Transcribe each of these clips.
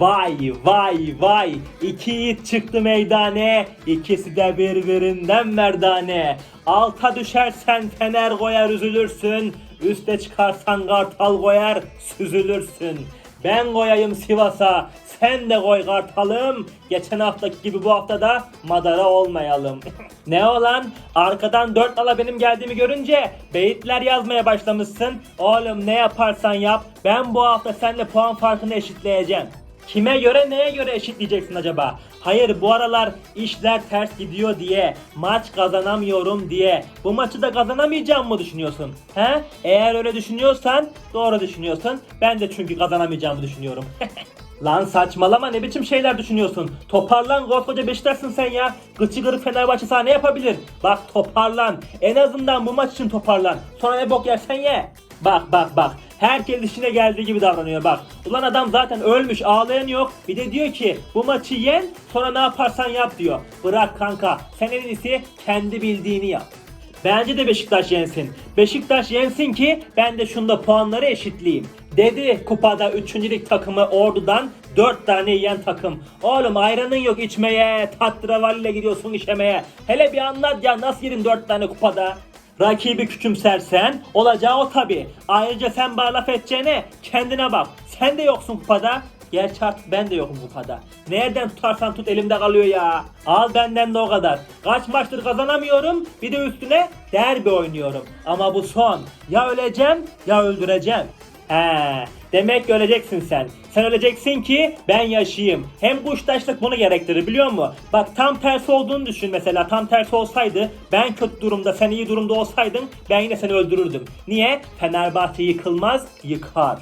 Vay vay vay. İki yiğit çıktı meydane. İkisi de birbirinden merdane. Alta düşersen fener koyar üzülürsün. Üste çıkarsan kartal koyar süzülürsün. Ben koyayım Sivas'a sen de koy kartalım. Geçen haftaki gibi bu haftada madara olmayalım. Ne olan? Arkadan dört ala benim geldiğimi görünce beyitler yazmaya başlamışsın. Oğlum ne yaparsan yap ben bu hafta seninle puan farkını eşitleyeceğim Kime göre neye göre eşitleyeceksin acaba? Hayır bu aralar işler ters gidiyor diye, maç kazanamıyorum diye, bu maçı da kazanamayacağım mı düşünüyorsun? He? Eğer öyle düşünüyorsan doğru düşünüyorsun. Ben de çünkü kazanamayacağımı düşünüyorum. Lan saçmalama ne biçim şeyler düşünüyorsun? Toparlan koskoca Beşiktaş'sın sen ya. Gıçı kırık Fenerbahçe sana ne yapabilir? Bak toparlan. En azından bu maç için toparlan. Sonra ne bok yersen ye. Bak bak bak. Herkes işine geldiği gibi davranıyor bak. Ulan adam zaten ölmüş ağlayan yok. Bir de diyor ki bu maçı yen sonra ne yaparsan yap diyor. Bırak kanka sen en iyisi kendi bildiğini yap. Bence de Beşiktaş yensin. Beşiktaş yensin ki ben de şunda puanları eşitleyeyim. Dedi kupada 3. lig takımı Ordu'dan 4 tane yiyen takım. Oğlum ayranın yok içmeye, tatravalliyle gidiyorsun işemeye. Hele bir anlat ya nasıl yedin 4 tane kupada? Rakibi küçümsersen olacağı o tabi. Ayrıca sen bana laf edeceğine kendine bak. Sen de yoksun kupada. Gerçi artık ben de yokum kupada. Nereden tutarsan tut elimde kalıyor ya. Al benden de o kadar. Kaç maçtır kazanamıyorum. Bir de üstüne derbi oynuyorum. Ama bu son. Ya öleceğim ya öldüreceğim. He, demek öleceksin sen. Sen öleceksin ki ben yaşayayım. Hem kuştaşlık bunu gerektirir biliyor musun? Bak tam tersi olduğunu düşün mesela. Tam tersi olsaydı ben kötü durumda sen iyi durumda olsaydın ben yine seni öldürürdüm. Niye? Fenerbahçe yıkılmaz yıkar.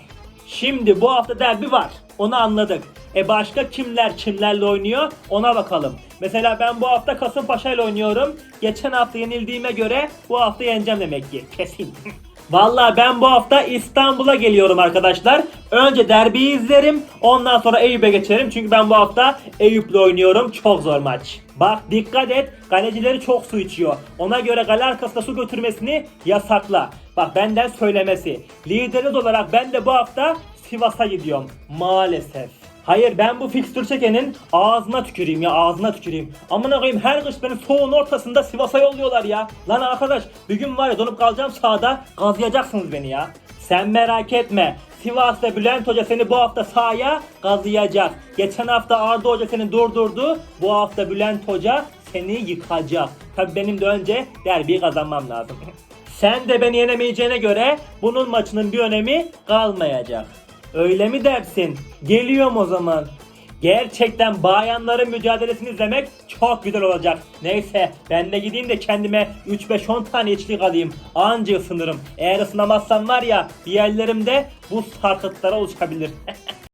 Şimdi bu hafta derbi var. Onu anladık. E başka kimler kimlerle oynuyor ona bakalım. Mesela ben bu hafta Kasımpaşa ile oynuyorum. Geçen hafta yenildiğime göre bu hafta yeneceğim demek ki. Kesin. Vallahi ben bu hafta İstanbul'a geliyorum arkadaşlar. Önce derbiyi izlerim. Ondan sonra Eyüp'e geçerim. Çünkü ben bu hafta Eyüp'le oynuyorum. Çok zor maç. Bak dikkat et. Kalecileri çok su içiyor. Ona göre kale arkasına su götürmesini yasakla. Bak benden söylemesi. Lideriz olarak ben de bu hafta Sivas'a gidiyorum. Maalesef. Hayır ben bu fikstür çekenin ağzına tüküreyim ya ağzına tüküreyim. Amına koyayım her kış beni soğuğun ortasında Sivas'a yolluyorlar ya. Lan arkadaş bir gün var ya donup kalacağım sahada gazlayacaksınız beni ya. Sen merak etme. Sivas'ta Bülent Hoca seni bu hafta sahaya gazlayacak. Geçen hafta Arda Hoca seni durdurdu. Bu hafta Bülent Hoca seni yıkacak. Tabi benim de önce derbiyi kazanmam lazım. Sen de beni yenemeyeceğine göre bunun maçının bir önemi kalmayacak. Öyle mi dersin? Geliyorum o zaman. Gerçekten bayanların mücadelesini izlemek çok güzel olacak. Neyse ben de gideyim de kendime 3-5-10 tane içlik alayım. Anca ısınırım. Eğer ısınamazsam var ya bir yerlerimde buz sarkıtları oluşabilir.